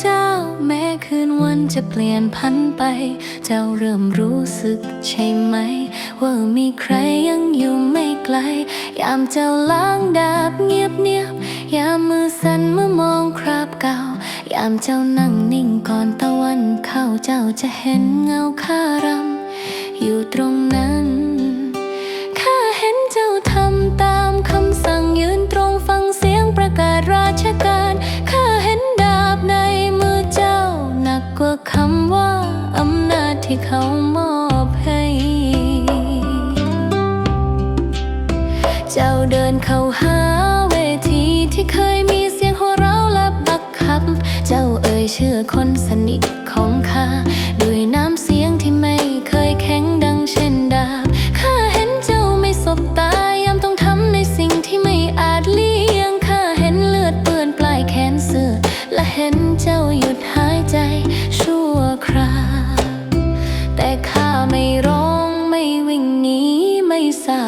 เจ้า แม้คืนวันจะเปลี่ยนพันไป เจ้าเริ่มรู้สึกใช่ไหม ว่ามีใครยังอยู่ไม่ไกล ยามเจ้าล้างดาบเงียบเนียบยามมือสั่นเมื่อมองคราบเก่า ยามเจ้านั่งนิ่งก่อนตะวันเข้าเจ้าจะเห็นเงาคารำอยู่ตรงนั้น มอบให้ เจ้าเดินเข้าหาเวทีที่เคยมีเสียงหัวเราะและบักคับ เจ้าเอ่ยชื่อคนสนิทของข้าด้วยน้ำเสียงที่ไม่เคยแข็งดังเช่นดาบข้าเห็นเจ้าไม่สบตายามต้องทำในสิ่งที่ไม่อาจเลี่ยงข้าเห็นเลือดเปื้อนปลายแขนเสื้อและเห็นเจ้าหยุดหายใจชั่วคราวแต่ข้า ไม่ร้องไม่วิ่งหนีไม่สา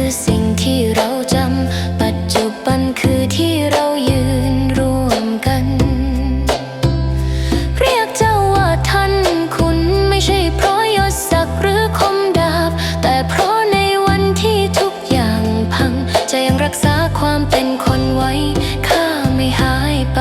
คือสิ่งที่เราจำ ปัจจุบันคือที่เรายืนร่วมกัน เรียกเจ้าว่าท่านคุณไม่ใช่เพราะยศศักดิ์หรือคมดาบ แต่เพราะในวันที่ทุกอย่างพัง จะยังรักษาความเป็นคนไว้ ข้าไม่หายไป